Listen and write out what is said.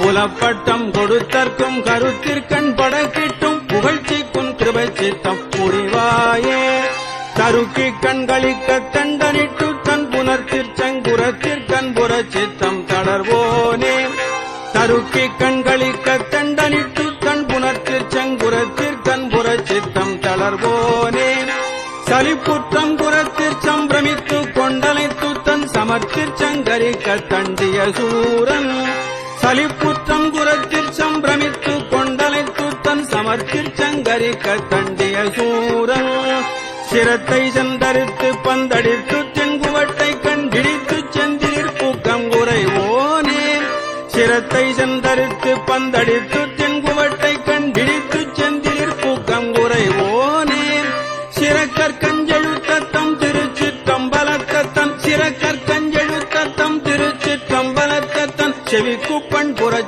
புலப்பட்டம் கொடுத்தற்கும் கருத்திற்கண் படக்கிட்டும் புகழ்ச்சிக்கும் கிருபை சித்தம் புரிவாயே. தருக்கி கண்களிக்க தண்டனிட்டு தன் புனர்த்திற்சங்குரத்திற்கண் புற சித்தம் தளர்வோனே. தருக்கி கண்களிக்க தண்டனிட்டு தன் புனர்த்திற்சங்குரத்திற்கண் புற சித்தம் தளர்வோனே. சலிப்புற்றம் குரத்திற் சம்பிரமித்து கொண்டலைத்து தன் சமர்த்திற்சங்கரிக்க தண்டிய சூரன். சலிப்புற்றம் குரத்திற் சம்பிரமித்து கொண்டலைத்து தன் சமர்த்திற் சங்கரிக்க தண்டிய சூரன். சிரத்தை செந்தரித்து பந்தடித்து தென்குவட்டை கண்டிடித்து செந்திரிற் பூக்கம் குறைவோனே சிரத்தை செந்தரித்து பந்தடித்து தென்குவட்டை கண்டிடித்து செந்திரிற் பூக்கம் குறைவோனே சிறக்கற்கஞ்செழுத்தத்தம் திருச்சிற்றம்பலத்தத்தன் சிறக்கற்கஞ்செழுத்தத்தம் திருச்சிற்றம்பலத்தத்தன் செவிக்குப்பண் புற